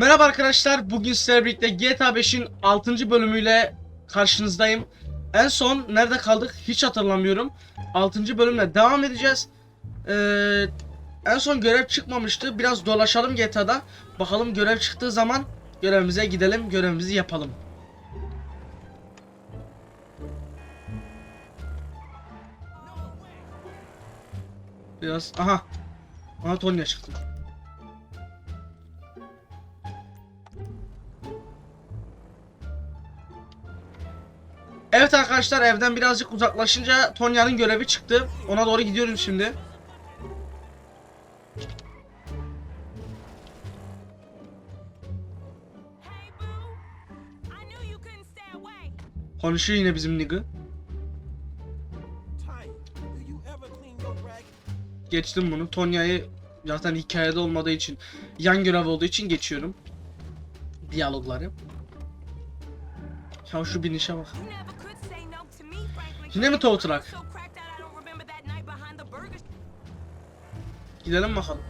Merhaba arkadaşlar. Bugün sizlerle birlikte GTA 5'in 6. bölümüyle karşınızdayım. En son nerede kaldık hiç hatırlamıyorum. 6. bölümle devam edeceğiz. Ee, en son görev çıkmamıştı. Biraz dolaşalım GTA'da. Bakalım görev çıktığı zaman görevimize gidelim. Görevimizi yapalım. Biraz aha. Tonya çıktı. Evet arkadaşlar evden birazcık uzaklaşınca Tonya'nın görevi çıktı. Ona doğru gidiyorum şimdi. Konuşuyor yine bizim nigga. Geçtim bunu. Tonya'yı zaten hikayede olmadığı için yan görev olduğu için geçiyorum. Diyalogları. Ya şu binişe bak. Yine mi tow truck? Gidelim bakalım.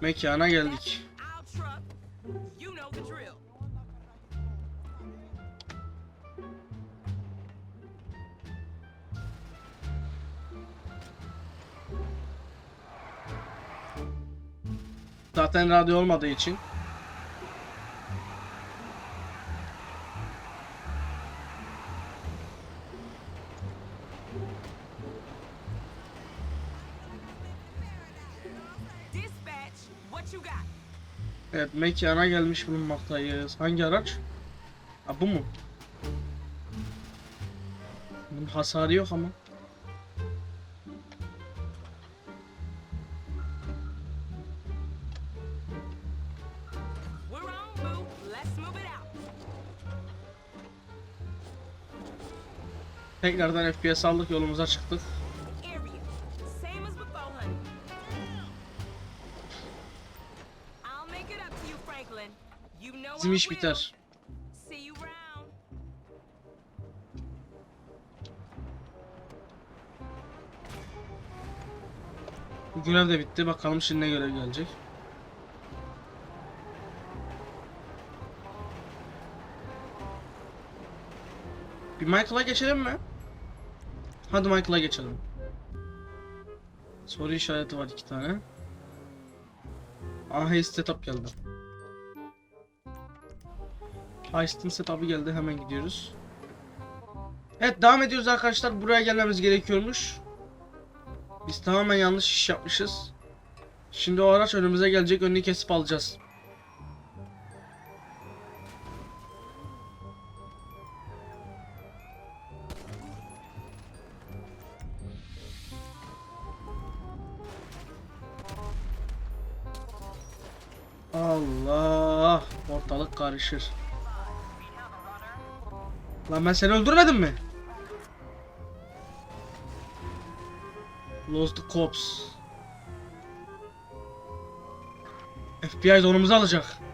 Mekana geldik. Zaten radyo olmadığı için. Evet mekana gelmiş bulunmaktayız. Hangi araç? Ha bu mu? Bunun hasarı yok ama. Tekrardan FPS aldık yolumuza çıktık. Bizim iş biter. Bu görev de bitti. Bakalım şimdi ne görev gelecek. Bir Michael'a geçelim mi? Hadi Michael'a geçelim. Soru işareti var iki tane. Aha setup geldi. Heist'in setup'ı geldi hemen gidiyoruz. Evet devam ediyoruz arkadaşlar. Buraya gelmemiz gerekiyormuş. Biz tamamen yanlış iş yapmışız. Şimdi o araç önümüze gelecek önünü kesip alacağız. Allah ortalık karışır. Lan ben seni öldürmedim mi? Lost cops. FBI donumuzu alacak.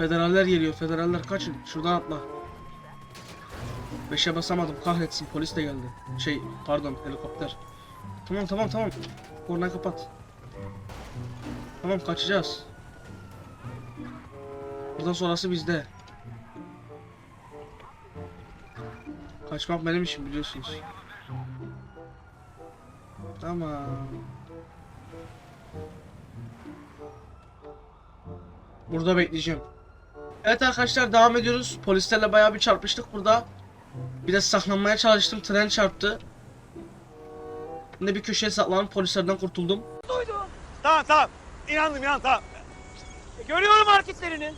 Federaller geliyor. Federaller kaçın. Şuradan atla. Beşe basamadım. Kahretsin. Polis de geldi. Şey pardon helikopter. Tamam tamam tamam. Kornayı kapat. Tamam kaçacağız. Buradan sonrası bizde. Kaçmak benim işim biliyorsunuz. Tamam. Burada bekleyeceğim. Evet arkadaşlar devam ediyoruz. Polislerle bayağı bir çarpıştık burada. Biraz saklanmaya çalıştım. Tren çarptı. Ne bir köşeye saklanıp polislerden kurtuldum. Tamam tamam. İnandım inan tamam. Görüyorum hareketlerini.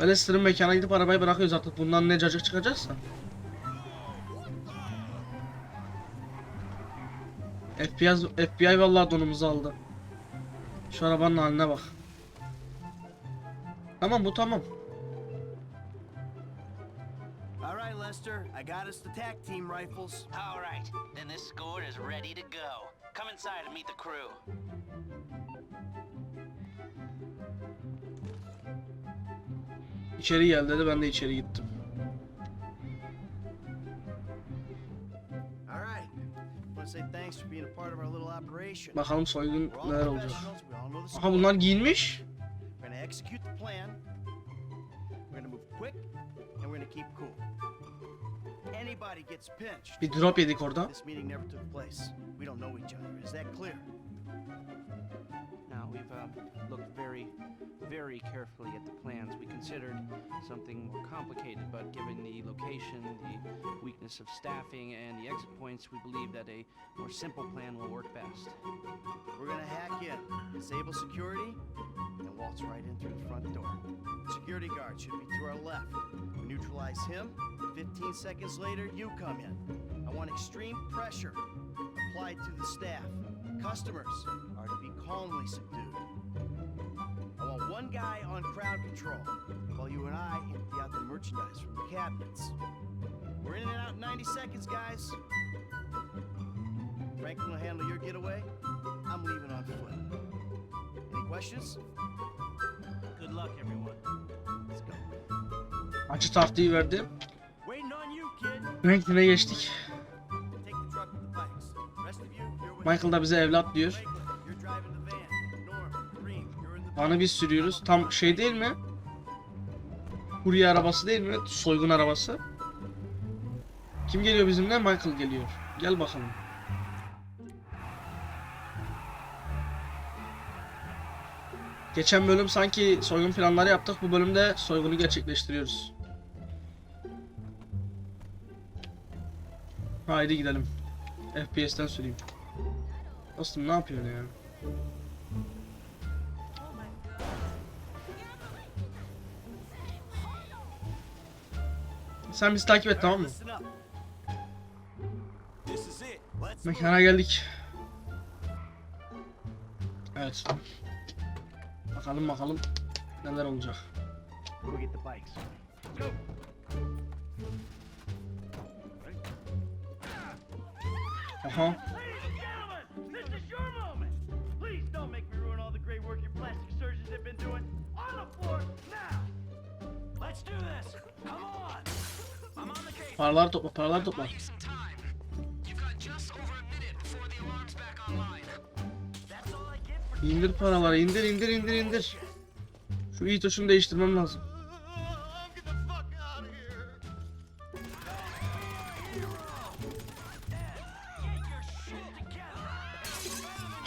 Lester'ın mekana gidip arabayı bırakıyoruz artık. Bundan ne cacık çıkacaksa. FBI, FBI vallahi donumuzu aldı. Şu arabanın haline bak. Tamam bu tamam. All right, Lester, I got us the tac team rifles. All right, then this squad is ready to go. Come inside and meet the crew. İçeri gel dedi ben de içeri gittim. All right. I want to say thanks for being a part of our little operation. Bakalım soygun neler olacak. professionals, we all know the Aha score. bunlar giyinmiş. Execute the plan. We're gonna move quick, and we're gonna keep cool. Anybody gets pinched. Bir drop yedik orada. This meeting never took place. We don't know each other. Is that clear? Now, we've uh, looked very, very carefully at the plans. We considered something more complicated, but given the location, the weakness of staffing, and the exit points, we believe that a more simple plan will work best. We're gonna hack in, disable security, and waltz right in through the front door. Security guard should be to our left. We neutralize him. 15 seconds later, you come in. I want extreme pressure applied to the staff. Customers calmly subdued. I want one guy on crowd control, while you and I empty out the merchandise from the cabinets. We're in and out in 90 seconds, guys. Franklin will handle your getaway. I'm leaving on foot. Any questions? Good luck, everyone. Let's go. Acı tahtayı verdi. You, kid. Franklin'e geçtik. Take the truck with the bikes. Rest of you, you're with Michael da bize evlat diyor. Anı biz sürüyoruz. Tam şey değil mi? Kurye arabası değil mi? Soygun arabası. Kim geliyor bizimle? Michael geliyor. Gel bakalım. Geçen bölüm sanki soygun planları yaptık. Bu bölümde soygunu gerçekleştiriyoruz. Haydi gidelim. FPS'ten süreyim. Dostum ne yapıyorsun ya? Sen bizi takip et tamam mı? Mekana geldik. Evet. Bakalım bakalım neler olacak. Aha. All I get for İndir paraları, indir indir indir indir. Şu iyi tuşunu değiştirmem lazım.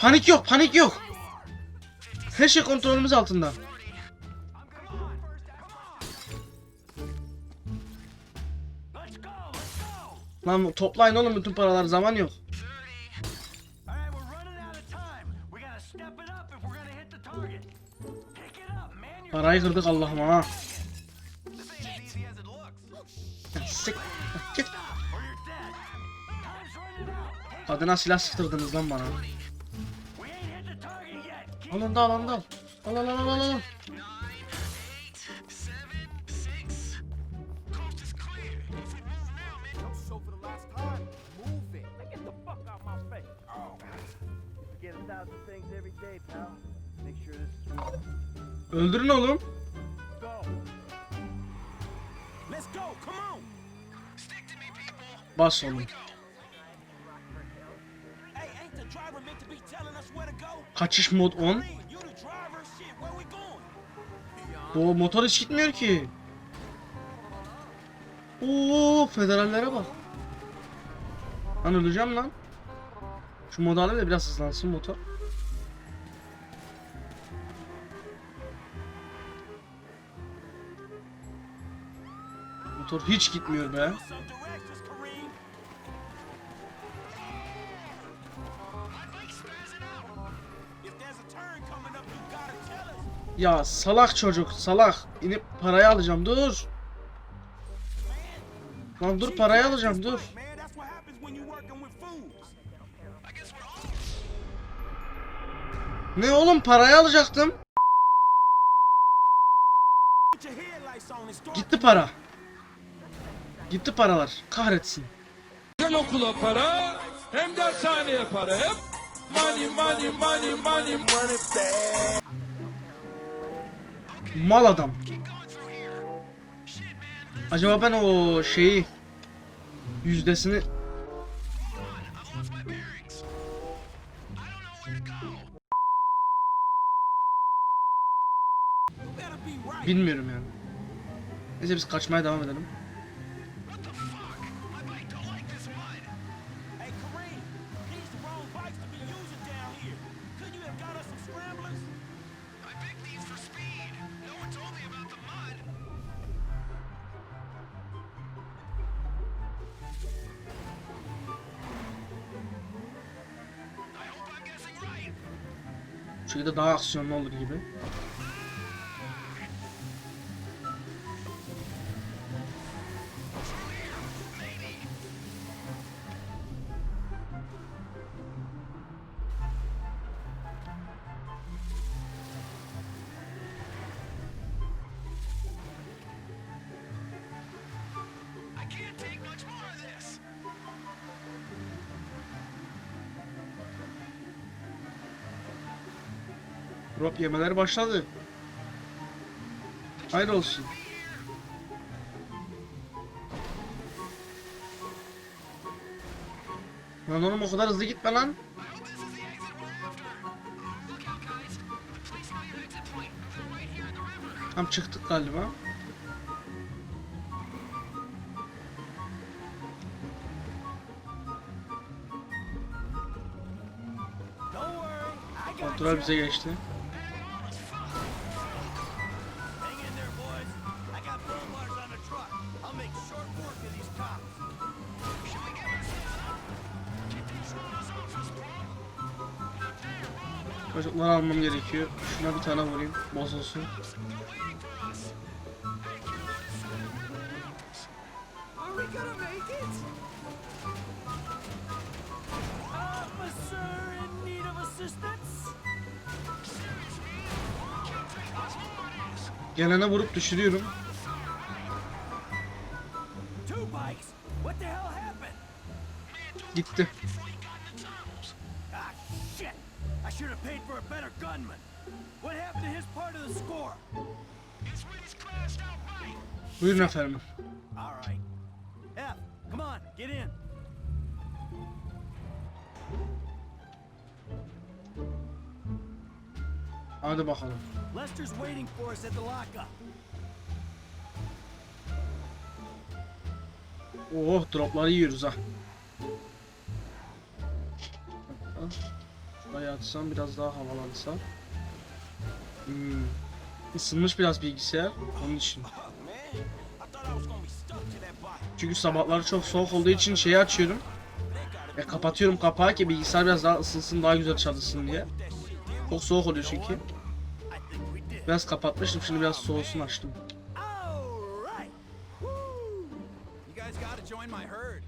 Panik yok, panik yok. Her şey kontrolümüz altında. Lan toplayın oğlum bütün paralar zaman yok. Parayı kırdık Allah'ım ha. Sik. Git. Kadına silah sıktırdınız lan bana. Alın da al alın da. Al al al al al. You the driver. Shit, where we going? O motor hiç gitmiyor ki. Oo federallere bak. Lan öleceğim lan. Şu modu alayım da biraz hızlansın motor. Motor hiç gitmiyor be. Ya salak çocuk salak. İnip parayı alacağım dur. Lan dur parayı alacağım dur. Ne oğlum parayı alacaktım. Gitti para. Gitti paralar. Kahretsin. Hem okula para hem dershaneye para hep money money money money money Mal adam. Acaba ben o şeyi yüzdesini bilmiyorum yani. Neyse biz kaçmaya devam edelim. Şekilde daha aksiyonlu olur gibi. Drop yemeler başladı. Hayır olsun. Lan oğlum o kadar hızlı gitme lan. I hope this is the exit Çocukları almam gerekiyor. Şuna bir tane vurayım. Bozulsun. Gelene vurup düşürüyorum. Two bikes? What the hell happened? Gitti. Buyurun efendim. Hadi bakalım. Lester's waiting for us at the lockup. Oh dropları yiyoruz ha. Şuraya atsam biraz daha havalansa. Hmm. Isınmış biraz bilgisayar. Onun için. Çünkü sabahları çok soğuk olduğu için şeyi açıyorum. Ve kapatıyorum kapağı ki bilgisayar biraz daha ısınsın daha güzel çalışsın diye. Çok soğuk oluyor çünkü. Biraz kapatmıştım şimdi biraz soğusun açtım. Herd.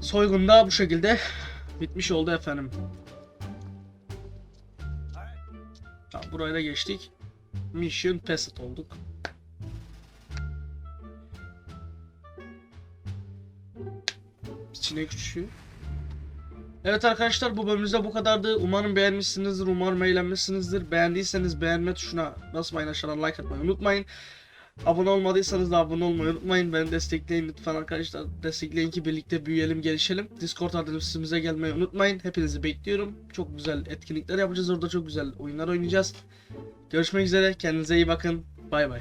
Soygunda bu şekilde bitmiş oldu efendim. Buraya da geçtik. Mission Passed olduk. İçine küçüğü. Evet arkadaşlar bu bölümümüzde bu kadardı. Umarım beğenmişsinizdir. Umarım eğlenmişsinizdir. Beğendiyseniz beğenme tuşuna basmayın aşağıdan like atmayı unutmayın. Abone olmadıysanız da abone olmayı unutmayın. Beni destekleyin lütfen arkadaşlar. Destekleyin ki birlikte büyüyelim, gelişelim. Discord adresimize gelmeyi unutmayın. Hepinizi bekliyorum. Çok güzel etkinlikler yapacağız orada. Çok güzel oyunlar oynayacağız. Görüşmek üzere. Kendinize iyi bakın. Bay bay.